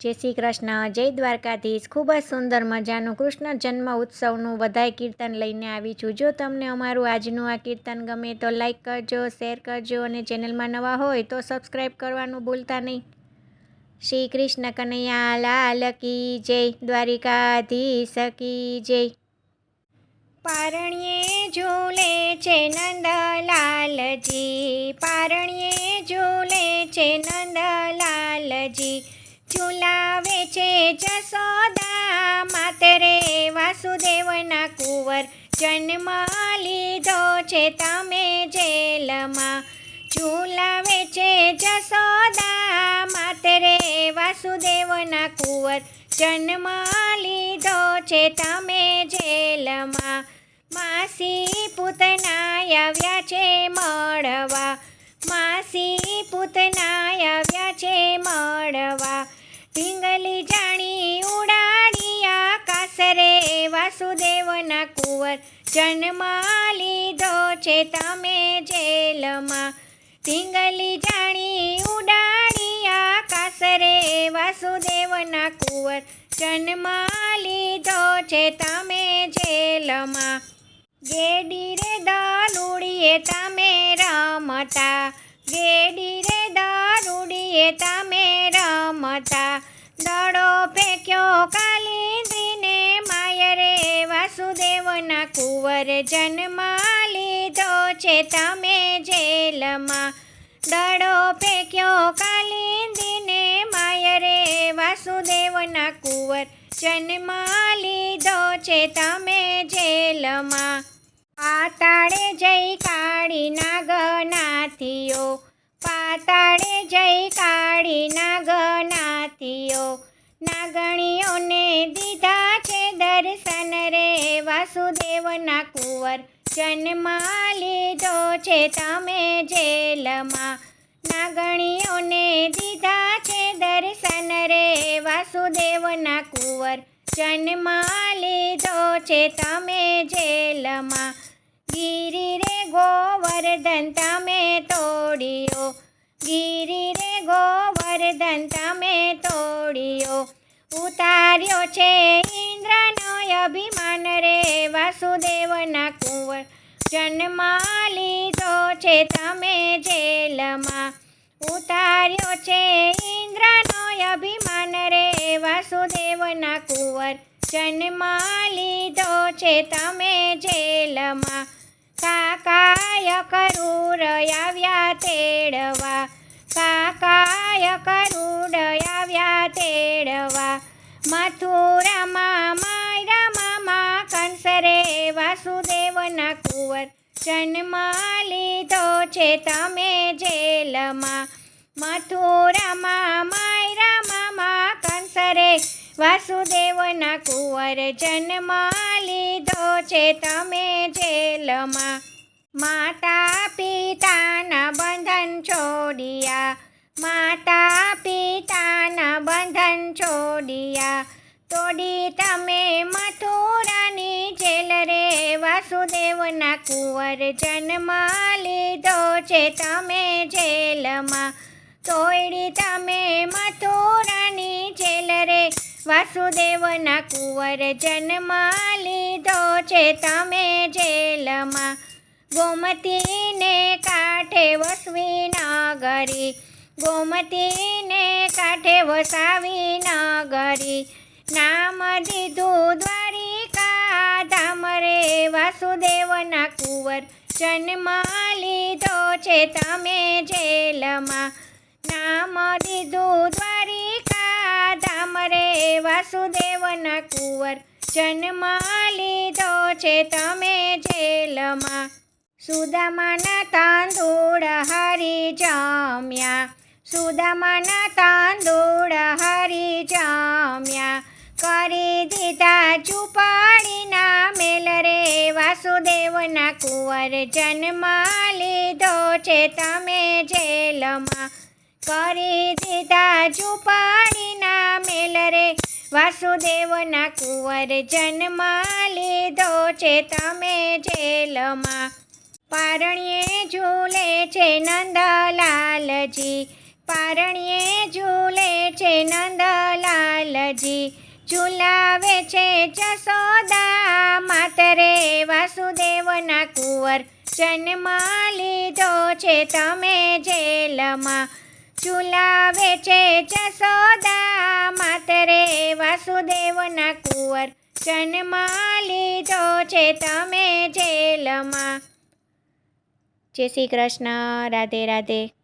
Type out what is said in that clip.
જય શ્રી કૃષ્ણ, જય દ્વારકાધીશ. ખૂબ જ સુંદર મજાનું કૃષ્ણ જન્મ ઉત્સવનું બધાય કીર્તન લઈને આવી છું. જો તમને અમારું આજનું આ કીર્તન ગમે તો લાઈક કરજો, શેર કરજો અને ચેનલમાં નવા હોય તો સબસ્ક્રાઈબ કરવાનું ભૂલતા નહીં. શ્રી કૃષ્ણ કનૈયા લાલ કી જય, દ્વારિકાધીશ કી જય. પારણ્યે ઝૂલે છે નંદલાલજી પારણીએ ઝૂલે છે નંદલાલજી જસોદા માતરે વાસુદેવના કુંવર જન્મ લીધો છે તમે જેલમાં. ઝુલાવે છે જસોદા માતરે વાસુદેવના કુંવર જન્મ લીધો છે તમે જેલમાં. માસી પૂતના આવ્યા છે મળવા. માસી પૂતના આવ્યા છે મળવા. ઢીંગલી વાસુદેવના કુંવર. જન્મ લીધો છે તમે જેલમાં. પિંગલી જાણી ઉડાડિયા કાસરે વાસુદેવના કુંવર. જન્મ લીધો છે તમે જેલમાં. ગેડી રે દારૂડીએ તમે રમતા. ગેડી રે દારૂડીએ તમે રમતા. કુંવર જન્મ લીધો છે તમે જેલમાં. દડો ફેંક્યો કાલિંદીને માયરે વાસુદેવના કુંવર જન્મ લીધો છે તમે જેલમાં. પાતાળે જઈ કાળી નાગનાથીઓ, પાતાળે જઈ કાળી નાગનાથીઓ. નાગણીઓને દીધા વાસુદેવના કુંવર જન્મા લીધો છે તમે જેલમાં. નાગણીઓને દીધા છે દર્શન રે. વાસુદેવના કુંવર જન્મા લીધો છે તમે જેલમાં. ગીરી રે ગોવર્ધન તમે તોડ્યો. ગીરી રે ગોવર્ધન તમે તોડ્યો. ઉતાર્યો છે ઇન્દ્રનો અભિમાન રે. વાસુદેવના કુંવર જન્મ લીધો છે. તમે જેલમાં ઉતાર્યો છે. ઇન્દ્રનો અભિમાન રે. વાસુદેવના કુંવર જન્મ લીધો છે. તમે જેલમાં કાકાય કરૂર આવ્યા તેડવા. કાકાય કરૂર આવ્યા તેડવા. મથુરામાં કુંવર જન્મ લીધો છે તમે જેલમાં. મથુરામાં, માયરામાં કંસરે વાસુદેવના કુંવર જન્મ લીધો છે તમે જેલમાં. માતા પિતાના બંધન છોડ્યા. માતા પિતાના બંધન છોડ્યા. તોડી તમે મથુરાની જેલ રે વાસુદેવના કુંવર જન્મા લીધો છે. તમે જેલમાં તોડી તમે મથુરાની જેલ રે. વાસુદેવના કુંવર જન્મા લીધો છે. તમે જેલમાં ગોમતીને કાંઠે વસવી નગરી ગોમતીને કાંઠે વસાવી નગરી નામ દીધું વાસુદેવના કુંવર જન્મ લીધો છે. તમે જેલમાં નામ દીધું દ્વારિકા ધામ રે. વાસુદેવના કુંવર જન્મ લીધો છે. તમે જેલમાં સુદામાના તાંદૂળ હરી જામ્યા. સુદામાના તાંદૂળ હરી જમ્યા. વાસુદેવના કુંવર જન્મ લીધો છે, તમે જેલમાં કરી દીધા ચુપાડીના મેલ રે. વાસુદેવના કુંવર જન્મ લીધો છે, તમે જેલમાં. પારણીએ ઝૂલે છે નંદલાલજી, પારણીએ ઝૂલે છે નંદલાલજી. ઝુલાવે છે જસોદા, માતરે વાસુદેવના કુંવર જન્મ લીધો છે તમે જેલમાં. ઝુલાવે છે જસોદા, માતરે વાસુદેવના કુંવર જન્મ લીધો છે તમે જેલમાં. જય શ્રી કૃષ્ણ. રાધે રાધે.